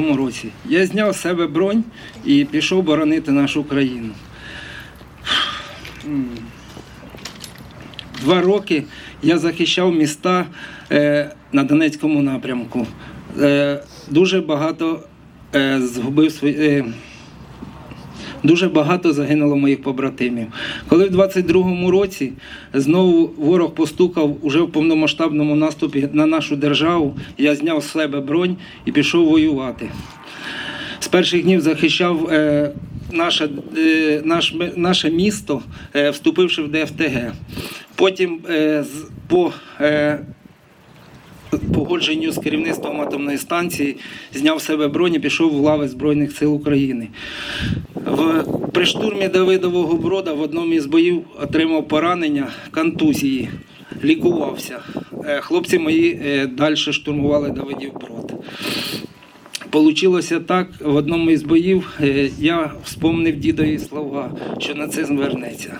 2014 році. Я зняв з себе бронь і пішов боронити нашу країну. Два роки я захищав міста е, на Донецькому напрямку. Е, дуже багато е, згубив свої. Дуже багато загинуло моїх побратимів. Коли в 22-му році знову ворог постукав уже в повномасштабному наступі на нашу державу, я зняв з себе бронь і пішов воювати. З перших днів захищав е, наше, е, наш, наше місто, е, вступивши в ДФТГ. Потім е, по погодженню з керівництвом атомної станції зняв себе бронь і пішов в лави Збройних сил України. В, при штурмі Давидового брода в одному із боїв отримав поранення контузії, лікувався. Е, Хлопці мої е, далі штурмували Давидів брод. Получилося так, в одному із боїв е, я вспомнив дідові слова, що нацизм вернеться.